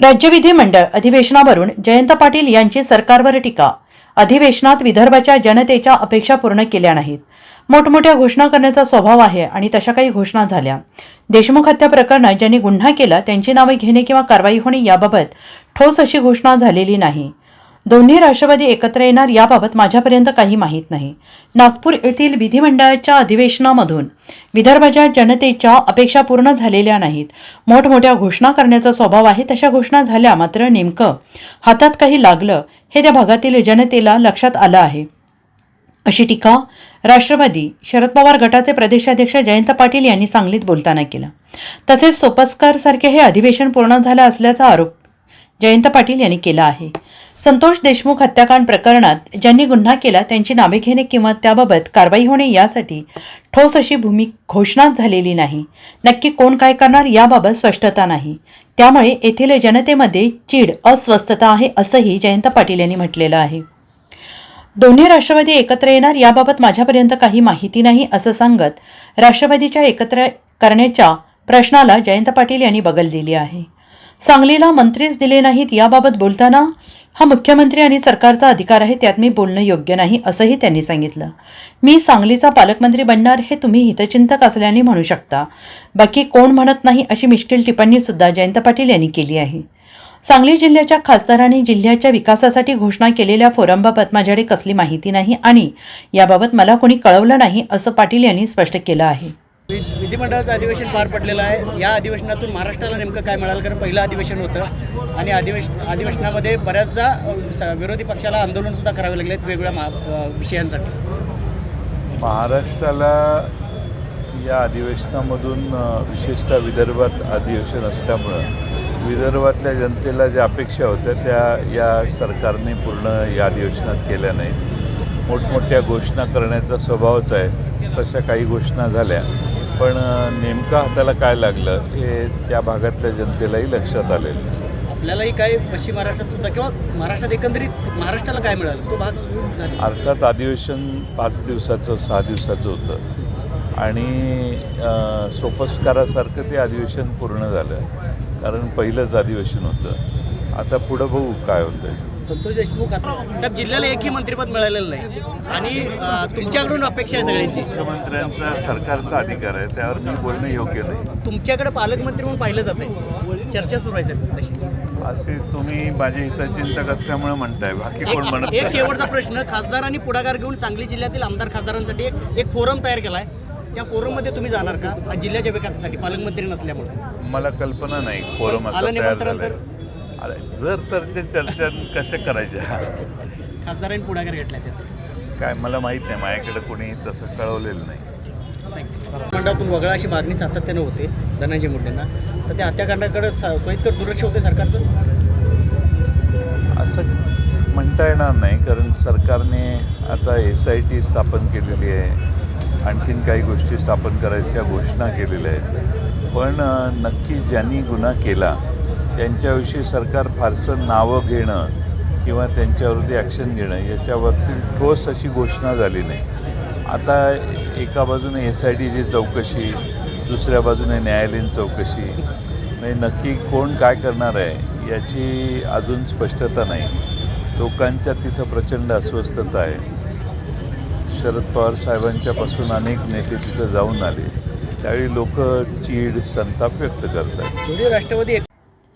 राज्य विधिमंडळ अधिवेशनावरून जयंत पाटील यांची सरकारवर टीका. अधिवेशनात विदर्भाच्या जनतेच्या अपेक्षा पूर्ण केल्या नाहीत. मोठमोठ्या घोषणा करण्याचा स्वभाव आहे आणि तशा काही घोषणा झाल्या. देशमुख हत्या प्रकरणात ज्यांनी गुन्हा केला त्यांची नावे घेणे किंवा कारवाई होणे याबाबत ठोस अशी घोषणा झालेली नाही. दोन्ही राष्ट्रवादी एकत्र येणार याबाबत माझ्यापर्यंत काही माहीत नाही. नागपूर येथील विधिमंडळाच्या अधिवेशनामधून विदर्भाच्या जनतेच्या अपेक्षा पूर्ण झालेल्या नाहीत. मोठमोठ्या घोषणा करण्याचा स्वभाव आहे तशा घोषणा झाल्या मात्र नेमकं हातात काही लागलं हे त्या भागातील जनतेला लक्षात आलं आहे. अशी टीका राष्ट्रवादी शरद पवार गटाचे प्रदेशाध्यक्ष जयंत पाटील यांनी सांगलीत बोलताना केला. तसेच सोपस्कार सारखे हे अधिवेशन पूर्ण झालं असल्याचा आरोप जयंत पाटील यांनी केला आहे. संतोष देशमुख हत्याकांड प्रकरणात ज्यांनी गुन्हा केला त्यांची नावे घेणे किंवा त्याबाबत कारवाई होणे यासाठी ठोस अशी भूमी घोषणाच झालेली नाही. नक्की कोण काय करणार याबाबत स्पष्टता नाही. त्यामुळे येथील जनतेमध्ये चीड अस्वस्थता आहे असंही जयंत पाटील यांनी म्हटलेलं आहे. दोन्ही राष्ट्रवादी एकत्र येणार याबाबत माझ्यापर्यंत काही माहिती नाही असं सांगत राष्ट्रवादीच्या एकत्र करण्याच्या प्रश्नाला जयंत पाटील यांनी बगल दिली आहे. सांगलीला मंत्रीच दिले नाहीत याबाबत बोलताना हा मुख्यमंत्री आणि सरकारचा अधिकार आहे त्यात मी बोलणं योग्य नाही असंही त्यांनी सांगितलं. मी सांगलीचा पालकमंत्री बनणार हे तुम्ही हितचिंतक असल्याने म्हणू शकता. बाकी कोण म्हणत नाही अशी मिश्किल टिप्पणी सुद्धा जयंत पाटील यांनी केली आहे. सांगली जिल्ह्याच्या खासदारांनी जिल्ह्याच्या विकासासाठी घोषणा केलेल्या फोरमबाबत माझ्याकडे कसली माहिती नाही आणि याबाबत मला कोणी कळवलं नाही असं पाटील यांनी स्पष्ट केलं आहे. विधिमंडळाचं अधिवेशन पार पडलेलं आहे. या अधिवेशनातून महाराष्ट्राला नेमकं काय मिळालं? कारण पहिलं अधिवेशन होतं आणि अधिवेश अधिवेशनामध्ये बऱ्याचदा विरोधी पक्षाला आंदोलनसुद्धा करावे लागले आहेत वेगवेगळ्या महा विषयांसाठी. महाराष्ट्राला या अधिवेशनामधून विशेषतः विदर्भात अधिवेशन असल्यामुळं विदर्भातल्या जनतेला ज्या अपेक्षा होत्या त्या या सरकारने पूर्ण या अधिवेशनात केल्या नाहीत. मोठमोठ्या घोषणा करण्याचा स्वभावच आहे. तशा काही घोषणा झाल्या. पण नेमकं हाताला काय लागलं हे त्या भागातल्या जनतेलाही लक्षात आलेलं आपल्यालाही काय पश्चिम महाराष्ट्रात सुद्धा किंवा महाराष्ट्रात एकंदरीत महाराष्ट्राला काय मिळालं? तो भाग. अर्थात अधिवेशन पाच दिवसाचं सहा दिवसाचं होतं. आणि सोपस्कारासारखं ते अधिवेशन पूर्ण झालं. कारण पहिलंच अधिवेशन होतं. आता पुढं बघू काय होतं संतोष देशमुख साहेब जिल्ह्याला एकही मंत्रिपद मिळालेलं नाही. आणि तुमच्याकडून अपेक्षा आहे सगळ्यांची? मुख्यमंत्र्यांचा सरकारचा अधिकार आहे त्यावर मी बोलणं योग्य नाही. तुमच्याकडे पालकमंत्री म्हणून पाहिलं जात आहे चर्चा सुरू आहे साहेब तशी. असे तुम्ही माझे हितचिंतक असल्यामुळे म्हणताय बाकी कोण एक म्हणत एक. शेवटचा प्रश्न खासदारांनी पुढाकार घेऊन सांगली जिल्ह्यातील आमदार खासदारांसाठी एक- फोरम तयार केला आहे त्या फोरममध्ये तुम्ही जाणार का? जिल्ह्याच्या विकासासाठी पालकमंत्री नसल्यामुळे. मला कल्पना नाही फोरम असा तयार झालाय. अरे, जर तरच्या चर्चा कशा करायच्या खासदारांनी पुढाकार घेतला त्यासाठी. काय मला माहीत नाही माझ्याकडे कोणी तसं कळवलेलं नाही. मंडळातून वगळा अशी मागणी सातत्यानं होते धनंजय मुंडेंना. तर त्या हत्याकांडाकडे सोयीस्कर दुर्लक्ष होते सरकारचं? असं म्हणता येणार नाही कारण सरकारने आता एस आय टी स्थापन केलेली आहे. आणखीन काही गोष्टी स्थापन करायच्या घोषणा केलेल्या आहेत. पण नक्की ज्यांनी गुन्हा केला त्यांच्याविषयी सरकार फारसं नावं घेणं किंवा त्यांच्यावरती ॲक्शन घेणं याच्यावरती ठोस अशी घोषणा झाली नाही. आता एका बाजूने एस आय डीची चौकशी दुसऱ्या बाजूने न्यायालयीन चौकशी. म्हणजे नक्की कोण काय करणार आहे याची अजून स्पष्टता नाही. लोकांच्या तिथं प्रचंड अस्वस्थता आहे. शरद पवार साहेबांच्यापासून अनेक नेते तिथं जाऊन आले. त्यावेळी लोक चीड संताप व्यक्त करतात. Rashtrawadi